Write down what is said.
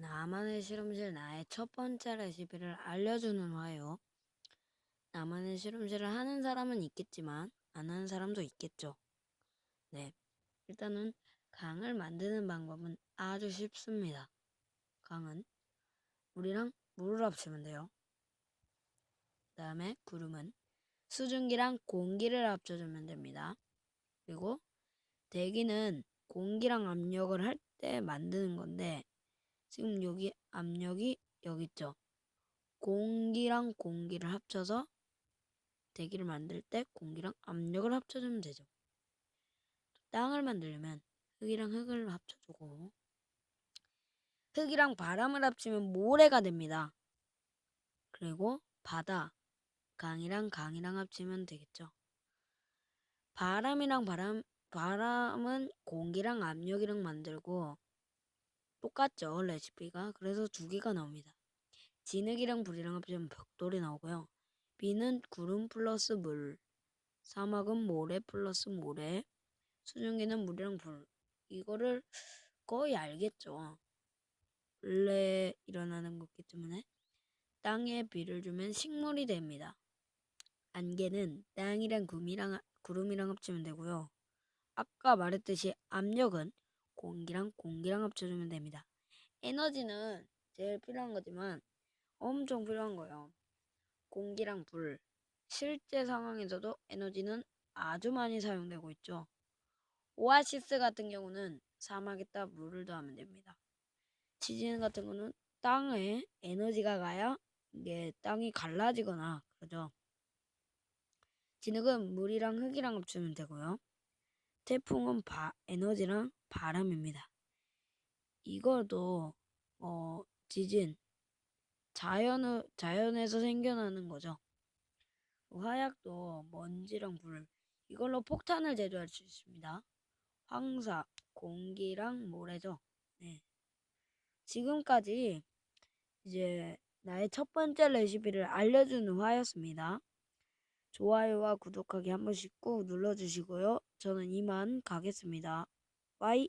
나만의 실험실 나의 첫 번째 레시피를 알려주는 화요. 나만의 실험실을 하는 사람은 있겠지만 안 하는 사람도 있겠죠. 네. 일단은 강을 만드는 방법은 아주 쉽습니다. 강은 물이랑 물을 합치면 돼요. 그 다음에 구름은 수증기랑 공기를 합쳐주면 됩니다. 그리고 대기는 공기랑 압력을 할 때 만드는 건데 지금 여기 압력이 여기 있죠. 공기랑 공기를 합쳐서 대기를 만들 때 공기랑 압력을 합쳐주면 되죠. 땅을 만들려면 흙이랑 흙을 합쳐주고 흙이랑 바람을 합치면 모래가 됩니다. 그리고 바다, 강이랑 강이랑 합치면 되겠죠. 바람이랑 바람, 바람은 공기랑 압력이랑 만들고 똑같죠, 레시피가. 그래서 두 개가 나옵니다. 진흙이랑 불이랑 합치면 벽돌이 나오고요. 비는 구름 플러스 물, 사막은 모래 플러스 모래, 수증기는 물이랑 불. 이거를 거의 알겠죠. 원래 일어나는 거기 때문에 땅에 비를 주면 식물이 됩니다. 안개는 땅이랑 구름이랑, 구름이랑 합치면 되고요. 아까 말했듯이 압력은 공기랑 공기랑 합쳐주면 됩니다. 에너지는 제일 필요한 거지만 엄청 필요한 거예요. 공기랑 불. 실제 상황에서도 에너지는 아주 많이 사용되고 있죠. 오아시스 같은 경우는 사막에다 물을 더하면 됩니다. 지진 같은 거는 땅에 에너지가 가야 이게 땅이 갈라지거나 그러죠. 진흙은 물이랑 흙이랑 합치면 되고요. 태풍은 바, 에너지랑 바람입니다. 이것도 어, 지진 자연 자연에서 생겨나는 거죠. 화약도 먼지랑 불 이걸로 폭탄을 제조할 수 있습니다. 황사 공기랑 모래죠. 네. 지금까지 이제 나의 첫 번째 레시피를 알려주는 화였습니다. 좋아요와 구독하기 한 번씩 꾹 눌러주시고요. 저는 이만 가겠습니다. 빠이.